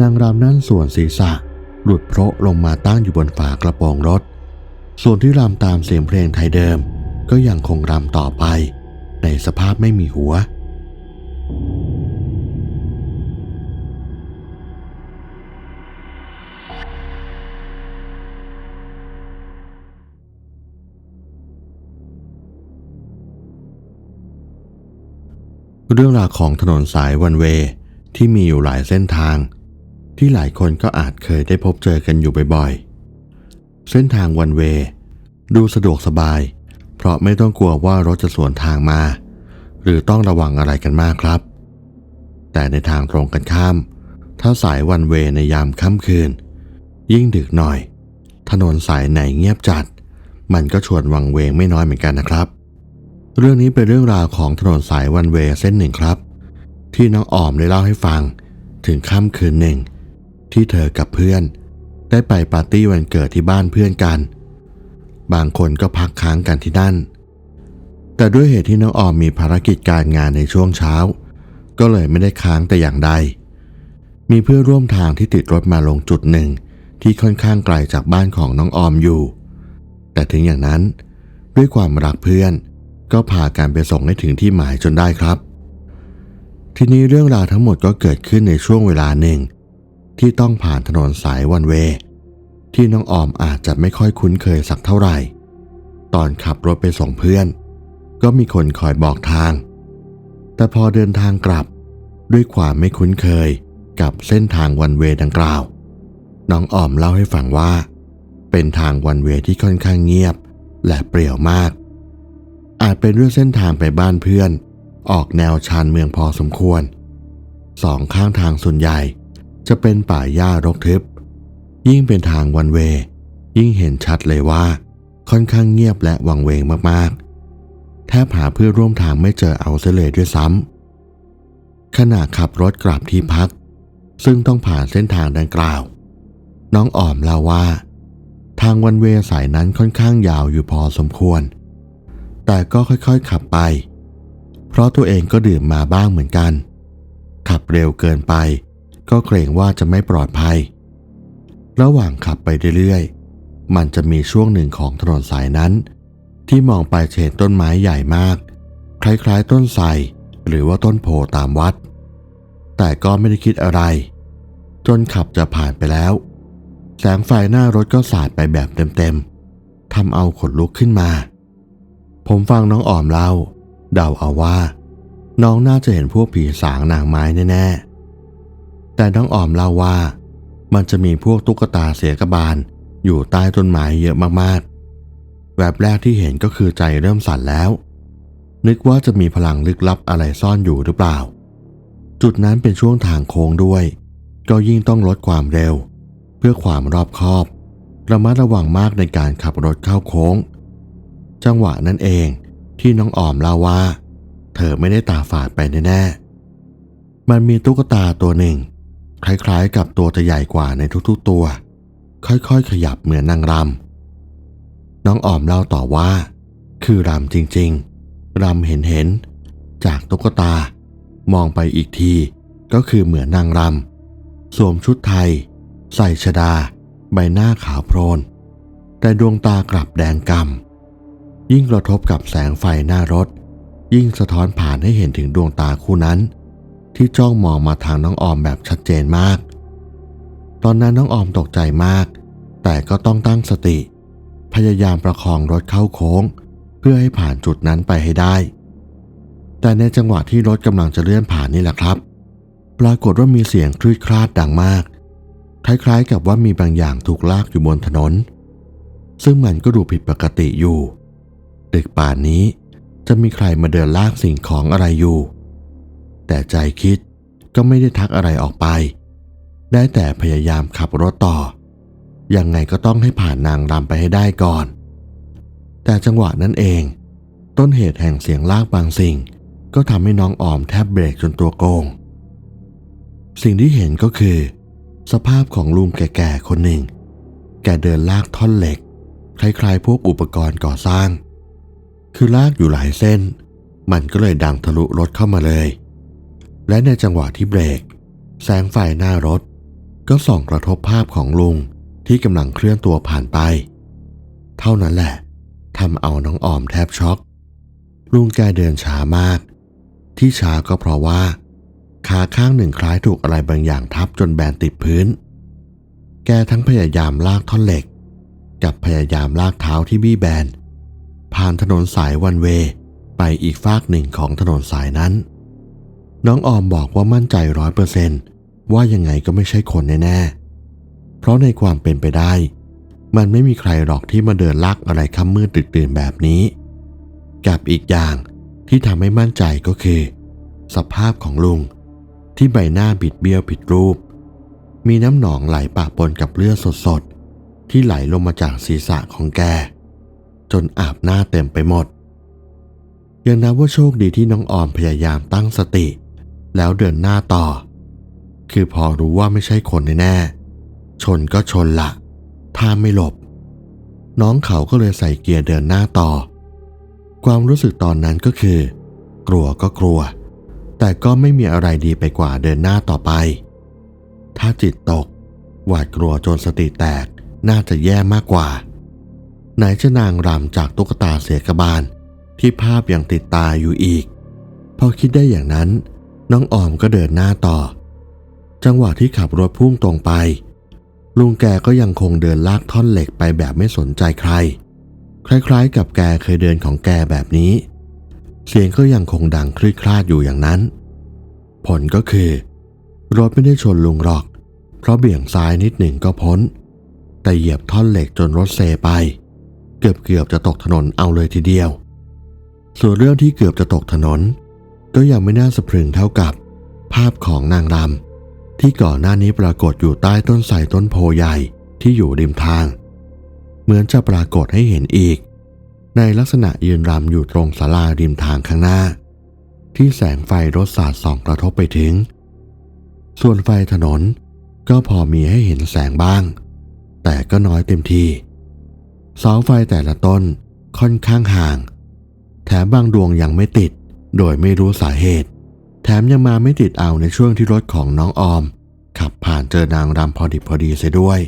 นางรำนั่นส่วนศีรษะ หลุดโพระลงมาตั้งอยู่บนฝากระโปรงรถ ส่วนที่รำตามเสียงเพลงไทยเดิม ก็ยังคงรำต่อไป ในสภาพไม่มีหัว เรื่องราวของถนนสายวันเวที่มีอยู่หลายเส้นทาง ที่หลายคนก็อาจเคยได้พบเจอกันอยู่บ่อยๆ เส้นทางวันเวดูสะดวกสบาย เพราะไม่ต้องกลัวว่ารถจะสวนทางมา หรือต้องระวังอะไรกันมากครับ แต่ในทางตรงกันข้าม ถ้าสายวันเวในยามค่ำคืน ยิ่งดึกหน่อย ถนนสายไหนเงียบจัด มันก็ชวนวังเวงไม่น้อยเหมือนกันนะครับ เรื่องนี้เป็นเรื่องราวของถนนสายวันเวเส้นหนึ่งครับ ที่น้องออมได้เล่าให้ฟัง ถึงค่ำคืนหนึ่ง ที่เธอกับเพื่อน ได้ไปปาร์ตี้วันเกิดที่บ้านเพื่อนกัน บางคนก็พักค้างกันที่นั่น แต่ด้วยเหตุที่น้องออมมีภารกิจการงานในช่วงเช้า ก็เลยไม่ได้ค้างแต่อย่างใด มีเพื่อนร่วมทางที่ติดรถมาลงจุดหนึ่งที่ค่อนข้างไกลจากบ้านของน้องออมอยู่ แต่ถึงอย่างนั้น ด้วยความรักเพื่อน ก็พากันไปส่งให้ถึงที่หมายจนได้ครับ ทีนี้เรื่องราวทั้งหมดก็เกิดขึ้นในช่วงเวลาหนึ่ง ที่ต้องผ่านถนนสายวันเวย์ที่น้องออมอาจจะไม่ค่อยคุ้นเคยสักเท่าไหร่ ตอนขับรถไปส่งเพื่อน ก็มีคนคอยบอกทาง แต่พอเดินทางกลับด้วยความไม่คุ้นเคยกับเส้นทางวันเวดังกล่าว น้องออมเล่าให้ฟังว่า เป็นทางวันเวที่ค่อนข้างเงียบและเปรี่ยวมาก อาจเป็นเรื่องเส้นทางไปบ้านเพื่อน ออกแนวชานเมืองพอสมควร สองข้างทางส่วนใหญ่ จะเป็นป่าหญ้ารกทึบ ยิ่งเป็นทางวันเว ยิ่งเห็นชัดเลยว่า ค่อนข้างเงียบและวังเวงมากๆ แทบหาเพื่อร่วมทางไม่เจอเอาเสเลยด้วยซ้ำขณะขับรถกลับที่พัก ซึ่งต้องผ่านเส้นทางดังกล่าว น้องอ่อมเล่าว่า ทางวันเวสายนั้นค่อนข้างยาวอยู่พอสมควร แต่ก็ค่อยๆขับไป เพราะตัวเองก็ดื่มมาบ้างเหมือนกัน ขับเร็วเกินไป ก็เกรงว่าจะไม่ปลอดภัย ระหว่างขับไปเรื่อยๆ มันจะมีช่วงหนึ่งของถนนสายนั้น ที่มองไปเห็นต้นไม้ใหญ่มาก คล้ายๆต้นไทรหรือว่าต้นโพตามวัด แต่ก็ไม่ได้คิดอะไร จนขับจะผ่านไปแล้ว แสงไฟหน้ารถก็สาดไปแบบเต็มๆทำเอาขนลุกขึ้นมา ผมฟังน้องออมเล่า เดาเอาว่า น้องน่าจะเห็นพวกผีสางนางไม้แน่ๆ แต่น้องออมเล่าว่า มันจะมีพวกตุ๊กตาเสียกบาล อยู่ใต้ต้นไม้เยอะมากๆแบบแรกที่เห็นก็คือใจเริ่มสั่นแล้ว นึกว่าจะมีพลังลึกลับอะไรซ่อนอยู่หรือเปล่า จุดนั้นเป็นช่วงทางโค้งด้วย ก็ยิ่งต้องลดความเร็ว เพื่อความรอบคอบระมัดระวังมากในการขับรถเข้าโค้ง จังหวะนั้นเองที่น้องออมเล่าว่า เธอไม่ได้ตาฝาดไปแน่ๆมันมีตุ๊กตาตัวหนึ่ง คล้ายๆ กับตัวจะใหญ่กว่าในทุกๆตัว ค่อยๆ ขยับเหมือนนางรำน้องออมเล่าต่อว่า คือรำจริงๆรำเห็นๆจากตุ๊กตามองไปอีกทีก็คือเหมือนนางรำสวมชุดไทย ใส่ชดา ใบหน้าขาวโพลนแต่ดวงตากลับแดงกำยิ่งกระทบกับแสงไฟหน้ารถ ยิ่งสะท้อนผ่านให้เห็นถึงดวงตาคู่นั้น ที่จ้องมองมาทางน้องออมแบบชัดเจนมาก ตอนนั้นน้องออมตกใจมาก แต่ก็ต้องตั้งสติ พยายามประคองรถเข้าโค้ง เพื่อให้ผ่านจุดนั้นไปให้ได้ แต่ในจังหวะที่รถกำลังจะเลื่อนผ่านนี่แหละครับ ปรากฏว่ามีเสียงคลืดคลาดดังมาก คล้ายๆกับว่ามีบางอย่างถูกลากอยู่บนถนน ซึ่งมันก็ดูผิดปกติอยู่ดึกป่านนี้จะมีใครมาเดินลากสิ่งของอะไรอยู่ แต่ใจคิดก็ไม่ได้ทักอะไรออกไป ได้แต่พยายามขับรถต่อ ยังไงก็ต้องให้ผ่านนางรำไปให้ได้ก่อน แต่จังหวะนั้นเอง ต้นเหตุแห่งเสียงลากบางสิ่ง ก็ทำให้น้องออมแทบเบรกจนตัวโกง สิ่งที่เห็นก็คือ สภาพของลุงแก่ๆคนหนึ่ง แกเดินลากท่อนเหล็ก คล้ายๆ พวกอุปกรณ์ก่อสร้าง คือลากอยู่หลายเส้น มันก็เลยดังทะลุรถเข้ามาเลย และในจังหวะที่เบรก แสงไฟหน้ารถ ก็ส่องกระทบภาพของลุงที่กำลังเคลื่อนตัวผ่านไป เท่านั้นแหละทำเอาน้องออมแทบช็อก ลุงแกเดินช้ามาก ที่ช้าก็เพราะว่า ขาข้างหนึ่งคล้ายถูกอะไรบางอย่างทับจนแบนติดพื้น แกทั้งพยายามลากท่อนเหล็ก กับพยายามลากเท้าที่บี้แบน ผ่านถนนสายวันเว ไปอีกฟากหนึ่งของถนนสายนั้น น้องออมบอกว่ามั่นใจร้อยเปอร์เซนต์ว่ายังไงก็ไม่ใช่คนแน่ๆ เพราะในความเป็นไปได้ มันไม่มีใครหรอกที่มาเดินลากอะไรค่ำมืดตื่นแบบนี้ กับอีกอย่างที่ทำให้มั่นใจก็คือ สภาพของลุง ที่ใบหน้าบิดเบี้ยวผิดรูป มีน้ำหนองไหลปะปนกับเลือดสดๆ ที่ไหลลงมาจากศีรษะของแก จนอาบหน้าเต็มไปหมดยังนับว่าโชคดีที่น้องออมพยายามตั้งสติ แล้วเดินหน้าต่อ คือพอรู้ว่าไม่ใช่คนแน่ๆชนก็ชนละ ถ้าไม่หลบ น้องเขาก็เลยใส่เกียร์เดินหน้าต่อ ความรู้สึกตอนนั้นก็คือ กลัวก็กลัว แต่ก็ไม่มีอะไรดีไปกว่าเดินหน้าต่อไป ถ้าจิตตก หวาดกลัวจนสติแตกน่าจะแย่มากกว่าไหนจะนางรำจากตุ๊กตาเสียกบาลที่ภาพยังติดตาอยู่อีก พอคิดได้อย่างนั้น น้องออมก็เดินหน้าต่อ จังหวะที่ขับรถพุ่งตรงไป ลุงแกก็ยังคงเดินลากท่อนเหล็กไปแบบไม่สนใจใคร คล้ายๆ กับแกเคยเดินของแกแบบนี้ เสียงก็ยังคงดังคลืดคลาดอยู่อย่างนั้น ผลก็คือ รถไม่ได้ชนลุงหรอก เพราะเบี่ยงซ้ายนิดหนึ่งก็พ้น แต่เหยียบท่อนเหล็กจนรถเซไป เกือบเกือบจะตกถนนเอาเลยทีเดียวส่วนเรื่องที่เกือบจะตกถนน ก็ยังไม่น่าสะพรึงเท่ากับ ภาพของนางรำที่ก่อนหน้านี้ปรากฏอยู่ใต้ต้นไทรต้นโพใหญ่ที่อยู่ริมทาง เหมือนจะปรากฏให้เห็นอีก ในลักษณะยืนรำอยู่ตรงศาลาริมทางข้างหน้า ที่แสงไฟรถสาดส่องกระทบไปถึง ส่วนไฟถนนก็พอมีให้เห็นแสงบ้าง แต่ก็น้อยเต็มทีเสาไฟแต่ละต้นค่อนข้างห่าง แถมบางดวงยังไม่ติด โดยไม่รู้สาเหตุ แถมยังมาไม่ติดเอาในช่วงที่รถของน้องออม ขับผ่านเจอนางรำพอดิบพอดีเสียด้วย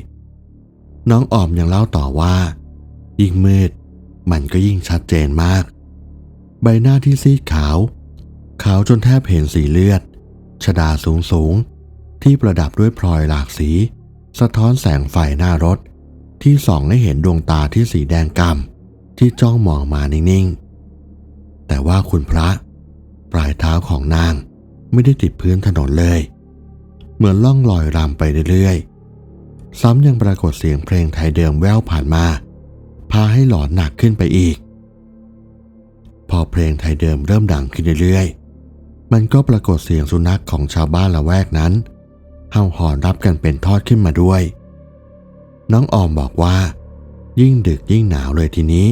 น้องออมยังเล่าต่อว่า ยิ่งมืด มันก็ยิ่งชัดเจนมาก ใบหน้าที่ซีดขาว ขาวจนแทบเห็นสีเลือด ชดาสูงสูงที่ประดับด้วยพลอยหลากสี สะท้อนแสงไฟหน้ารถ ที่ส่องให้เห็นดวงตาที่สีแดงกำที่จ้องมองมานิ่ง ๆ แต่ว่าคุณพระ ของนางไม่ได้ติดพื้นถนนเลย เหมือนล่องลอยรำไปเรื่อยๆ ซ้ำยังปรากฏเสียงเพลงไทยเดิมแว่วผ่านมา พาให้หลอนหนักขึ้นไปอีก พอเพลงไทยเดิมเริ่มดังขึ้นเรื่อยๆ มันก็ปรากฏเสียงสุนัขของชาวบ้านละแวกนั้นเห่าหอนรับกันเป็นทอดขึ้นมาด้วย น้องออมบอกว่า ยิ่งดึกยิ่งหนาวเลยทีนี้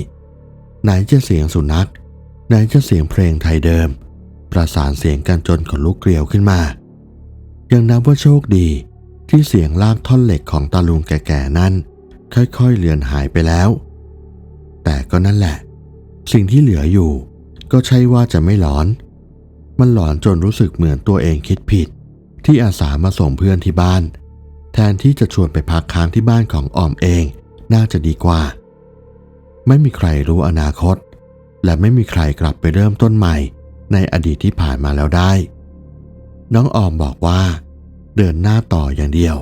ไหนจะเสียงสุนัข ไหนจะเสียงเพลงไทยเดิม ประสานเสียงกันจนขนลุกเกลียวขึ้นมา ยังนับว่าโชคดีที่เสียงลากท่อนเหล็กของตาลุงแก่ๆนั่นค่อยๆเลือนหายไปแล้ว แต่ก็นั่นแหละ สิ่งที่เหลืออยู่ ก็ใช่ว่าจะไม่หลอน มันหลอนจนรู้สึกเหมือนตัวเองคิดผิด ที่อาสามาส่งเพื่อนที่บ้าน แทนที่จะชวนไปพักค้างที่บ้านของออมเอง น่าจะดีกว่า ไม่มีใครรู้อนาคต และไม่มีใครกลับไปเริ่มต้นใหม่ ในอดีตที่ผ่านมาแล้วได้ น้องออมบอกว่า เดินหน้าต่ออย่างเดียว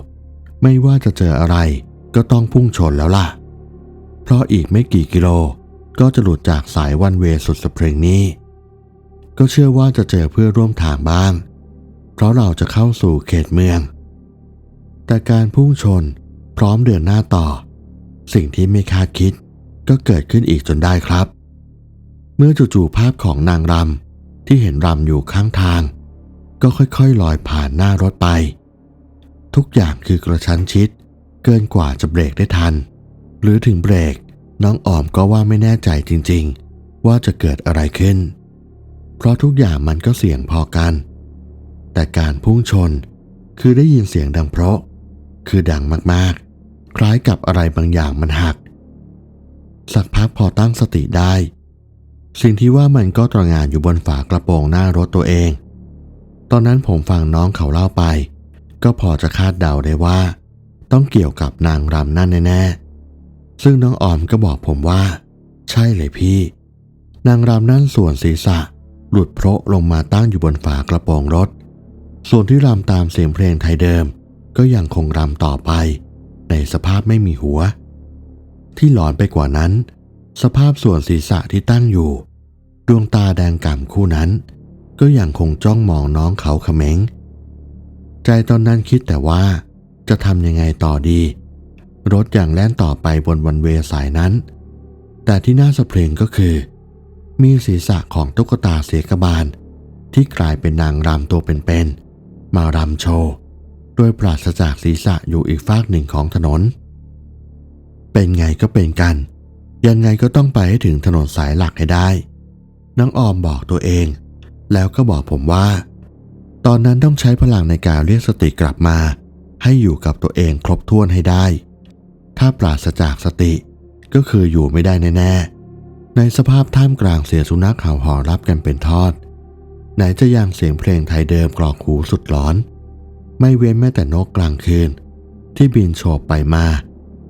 ไม่ว่าจะเจออะไรก็ต้องพุ่งชนแล้วล่ะ เพราะอีกไม่กี่กิโลก็จะหลุดจากสายวันเวสุดสปริงนี้ ก็เชื่อว่าจะเจอเพื่อร่วมทางบ้าง เพราะเราจะเข้าสู่เขตเมือง แต่การพุ่งชนพร้อมเดินหน้าต่อ สิ่งที่ไม่คาดคิดก็เกิดขึ้นอีกจนได้ครับ เมื่อจู่ๆภาพของนางรำ ที่เห็นรำอยู่ข้างทาง ก็ค่อยๆลอยผ่านหน้ารถไป ทุกอย่างคือกระชั้นชิด เกินกว่าจะเบรกได้ทัน หรือถึงเบรกน้องออมก็ว่าไม่แน่ใจจริงๆ ว่าจะเกิดอะไรขึ้น เพราะทุกอย่างมันก็เสี่ยงพอกัน แต่การพุ่งชนคือได้ยินเสียงดังเพราะ คือดังมากๆ คล้ายกับอะไรบางอย่างมันหัก สักพักพอตั้งสติได้ สิ่งที่ว่ามันก็ตระงานอยู่บนฝากระโปรงหน้ารถตัวเอง ตอนนั้นผมฟังน้องเขาเล่าไป ก็พอจะคาดเดาได้ว่า ต้องเกี่ยวกับนางรำนั่นแน่ๆ ซึ่งน้องออมก็บอกผมว่า ใช่เลยพี่ นางรำนั่นส่วนศีรษะหลุดโพระลงมาตั้งอยู่บนฝากระโปรงรถ ส่วนที่รำตามเสียงเพลงไทยเดิม ก็ยังคงรำต่อไป ในสภาพไม่มีหัว ที่หลอนไปกว่านั้น สภาพส่วนศีรษะที่ตั้งอยู่ ดวงตาแดงก่ำคู่นั้น ก็ยังคงจ้องมองน้องเขาเขม็ง ใจตอนนั้นคิดแต่ว่า จะทำยังไงต่อดี รถอย่างแล่นต่อไปบนวันเวสายนั้น แต่ที่น่าสะเพรงก็คือ มีศีรษะของตุ๊กตาเสกบาล ที่กลายเป็นนางรำตัวเป็นๆมารำโชว์โดยปราศจากศีรษะอยู่อีกฟากหนึ่งของถนน เป็นไงก็เป็นกัน ยังไงก็ต้องไปให้ถึงถนนสายหลักให้ได้น้องออมบอกตัวเอง แล้วก็บอกผมว่า ตอนนั้นต้องใช้พลังในการเรียกสติกลับมา ให้อยู่กับตัวเองครบถ้วนให้ได้ ถ้าปราศจากสติก็คืออยู่ไม่ได้แน่ๆในสภาพท่ามกลางเสียงสุนัขเห่าหอนรับกันเป็นทอด ไหนจะยังเสียงเพลงไทยเดิมกรอกหูสุดหลอน ไม่เว้นแม้แต่นกกลางคืน ที่บินโฉบไปมา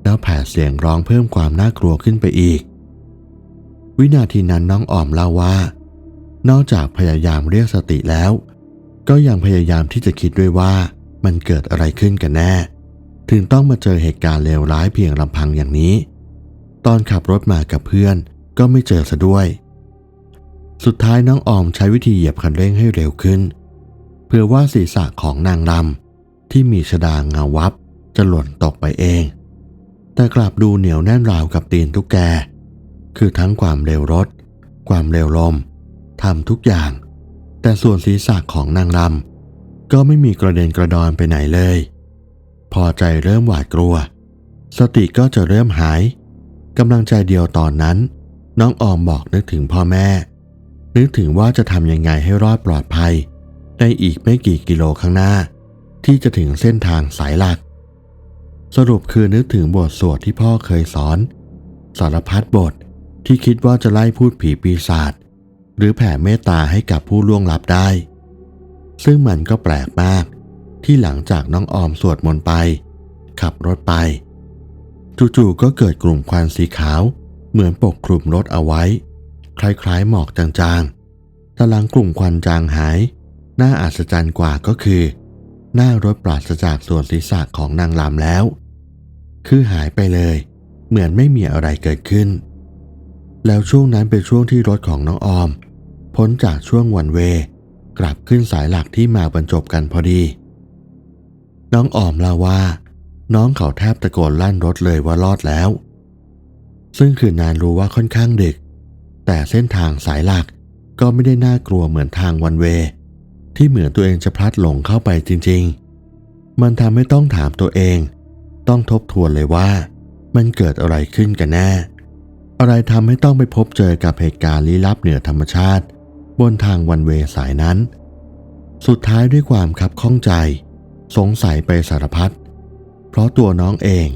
แล้วแผ่เสียงร้องเพิ่มความน่ากลัวขึ้นไปอีก วินาทีนั้นน้องออมเล่าว่า นอกจากพยายามเรียกสติแล้ว ก็ยังพยายามที่จะคิดด้วยว่ามันเกิดอะไรขึ้นกันแน่ ถึงต้องมาเจอเหตุการณ์เลวร้ายเพียงลำพังอย่างนี้ ตอนขับรถมากับเพื่อนก็ไม่เจอซะด้วย สุดท้ายน้องออมใช้วิธีเหยียบคันเร่งให้เร็วขึ้น เพื่อว่าศีรษะของนางรำที่มีชดาเงาวับจะหล่นตกไปเอง แต่กลับดูเหนียวแน่นราวกับตีนตุ๊กแก คือทั้งความเร็วรถ ความเร็วลมทำทุกอย่าง แต่ส่วนศีรษะของนางรำก็ไม่มีกระเด็นกระดอนไปไหนเลย พอใจเริ่มหวาดกลัว สติก็จะเริ่มหายกำลังใจเดียวตอนนั้น น้องออมบอกนึกถึงพ่อแม่ นึกถึงว่าจะทำยังไงให้รอดปลอดภัย ในอีกไม่กี่กิโลข้างหน้า ที่จะถึงเส้นทางสายหลัก สรุปคือนึกถึงบทสวดที่พ่อเคยสอน สารพัดบทที่คิดว่าจะไล่พูดผีปีศาจหรือแผ่เมตตาให้กับผู้ล่วงลับได้ ซึ่งมันก็แปลกมากที่หลังจากน้องออมสวดมนต์ไป ขับรถไป จู่ๆก็เกิดกลุ่มควันสีขาว เหมือนปกคลุมรถเอาไว้ คล้ายๆหมอกจางๆแต่หลังกลุ่มควันจางหาย น่าอัศจรรย์กว่าก็คือ หน้ารถปราศจากส่วนศีรษะของนางลำแล้ว คือหายไปเลย เหมือนไม่มีอะไรเกิดขึ้น แล้วช่วงนั้นเป็นช่วงที่รถของน้องออม พ้นจากช่วงวันเว กลับขึ้นสายหลักที่มาบรรจบกันพอดี น้องออมเล่าว่า น้องเขาแทบตะโกนลั่นรถเลยว่ารอดแล้ว ซึ่งคือนานรู้ว่าค่อนข้างดึก แต่เส้นทางสายหลักก็ไม่ได้น่ากลัวเหมือนทางวันเว ที่เหมือนตัวเองจะพลัดหลงเข้าไปจริง ๆ มันทำให้ต้องถามตัวเอง ต้องทบทวนเลยว่า มันเกิดอะไรขึ้นกันแน่ อะไรทำให้ต้องไปพบเจอกับเหตุการณ์ลี้ลับเหนือธรรมชาติ บนทางวันเวสายนั้น สุดท้ายด้วยความคับข้องใจ สงสัยไปสารพัดเพราะตัวน้องเอง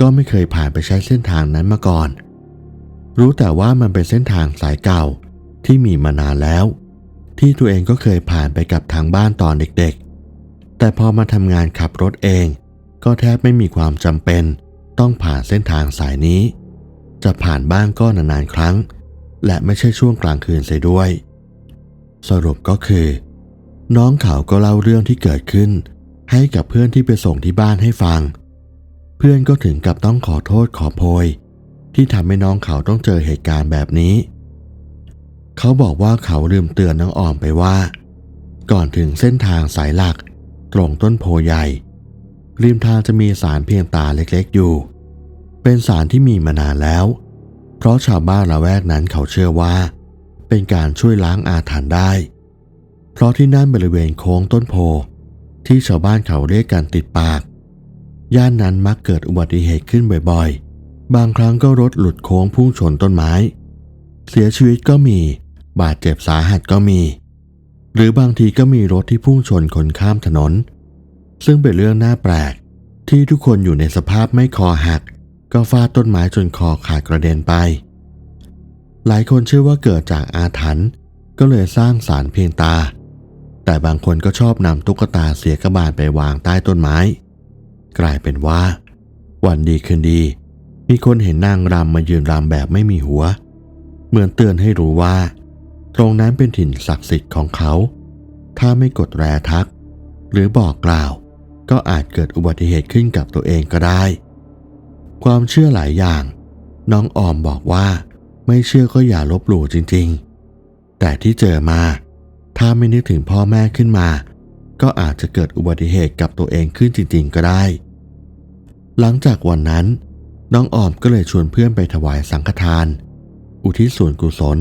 ก็ไม่เคยผ่านไปใช้เส้นทางนั้นมาก่อน รู้แต่ว่ามันเป็นเส้นทางสายเก่าที่มีมานานแล้ว ที่ตัวเองก็เคยผ่านไปกับทางบ้านตอนเด็กๆ แต่พอมาทำงานขับรถเอง ก็แทบไม่มีความจำเป็น ต้องผ่านเส้นทางสายนี้ จะผ่านบ้างก็นานๆครั้ง และไม่ใช่ช่วงกลางคืนเสียด้วย สรุปก็คือ น้องเขาก็เล่าเรื่องที่เกิดขึ้น ให้กับเพื่อนที่ไปส่งที่บ้านให้ฟัง เพื่อนก็ถึงกับต้องขอโทษขอโพย ที่ทำให้น้องเขาต้องเจอเหตุการณ์แบบนี้ เขาบอกว่าเขาลืมเตือนน้องออมไปว่า ก่อนถึงเส้นทางสายหลัก ตรงต้นโพใหญ่ ริมทางจะมีสารเพียงตาเล็กๆอยู่ เป็นสารที่มีมานานแล้ว เพราะชาวบ้านละแวกนั้นเขาเชื่อว่า เป็นการช่วยล้างอาถรรพ์ได้ เพราะที่นั่นบริเวณโค้งต้นโพ ที่ชาวบ้านเขาเรียกกันติดปาก ย่านนั้นมักเกิดอุบัติเหตุขึ้นบ่อยๆ บางครั้งก็รถหลุดโค้งพุ่งชนต้นไม้ เสียชีวิตก็มี บาดเจ็บสาหัสก็มี หรือบางทีก็มีรถที่พุ่งชนคนข้ามถนน ซึ่งเป็นเรื่องน่าแปลก ที่ทุกคนอยู่ในสภาพไม่คอหัก ก็ฟาดต้นไม้จนคอขาดกระเด็นไป หลายคนเชื่อว่าเกิดจากอาถรรพ์ก็เลยสร้างสารเพียงตา แต่บางคนก็ชอบนำตุ๊กตาเสียกบาลไปวางใต้ต้นไม้ กลายเป็นว่า วันดีคืนดี มีคนเห็นนางรำมายืนรำแบบไม่มีหัว เหมือนเตือนให้รู้ว่า ตรงนั้นเป็นถิ่นศักดิ์สิทธิ์ของเขา ถ้าไม่กดแรทัก หรือบอกกล่าว ก็อาจเกิดอุบัติเหตุขึ้นกับตัวเองก็ได้ ความเชื่อหลายอย่าง น้องออมบอกว่า ไม่เชื่อก็อย่าลบหลู่จริงๆ แต่ที่เจอมา ถ้าไม่นึกถึงพ่อแม่ขึ้นมา ก็อาจจะเกิดอุบัติเหตุกับตัวเองขึ้นจริงๆ ก็ได้ หลังจากวันนั้น น้องออมก็เลยชวนเพื่อนไปถวายสังฆทาน อุทิศส่วนกุศล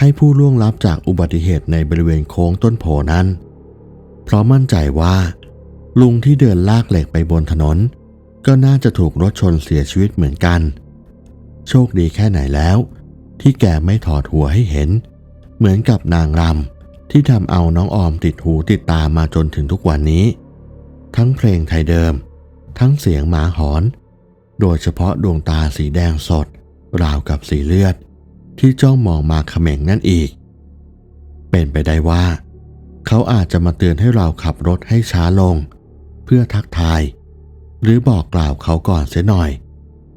ให้ผู้ล่วงลับจากอุบัติเหตุในบริเวณโค้งต้นโพนั้น เพราะมั่นใจว่า ลุงที่เดินลากเหล็กไปบนถนน ก็น่าจะถูกรถชนเสียชีวิตเหมือนกัน โชคดีแค่ไหนแล้ว ที่แกไม่ถอดหัวให้เห็น เหมือนกับนางรำที่ทำเอาน้องออมติดหูติดตามาจนถึงทุกวันนี้ ทั้งเพลงไทยเดิม ทั้งเสียงหมาหอน โดยเฉพาะดวงตาสีแดงสด ราวกับสีเลือด ที่จ้องมองมาเขม่งนั่นอีก เป็นไปได้ว่า เขาอาจจะมาเตือนให้เราขับรถให้ช้าลง พื่อทักทาย หรือบอกกล่าวเขาก่อนเสียหน่อย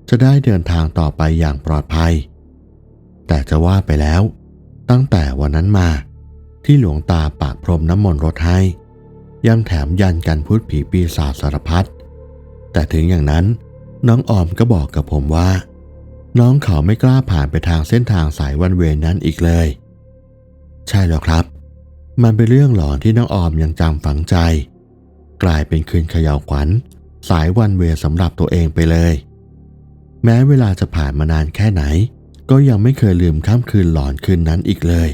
จะได้เดินทางต่อไปอย่างปลอดภัย แต่จะว่าไปแล้ว ตั้งแต่วันนั้นมา ที่หลวงตาปากพรมน้ำมนต์รถให้ ยังแถมยันกันพูดผีปีศาจสารพัดแต่ถึงอย่างนั้นน้องออมก็บอกกับผมว่า น้องเขาไม่กล้าผ่านไปทางเส้นทางสายวันเวรนั้นอีกเลย ใช่แล้วครับ มันเป็นเรื่องหลอนที่น้องออมยังจำฝังใจ กลายเป็นคืนเขย่าวขวัญ สายวันเวรสำหรับตัวเองไปเลย แม้เวลาจะผ่านมานานแค่ไหน ก็ยังไม่เคยลืมค่ำคืนหลอนคืนนั้นอีกเลย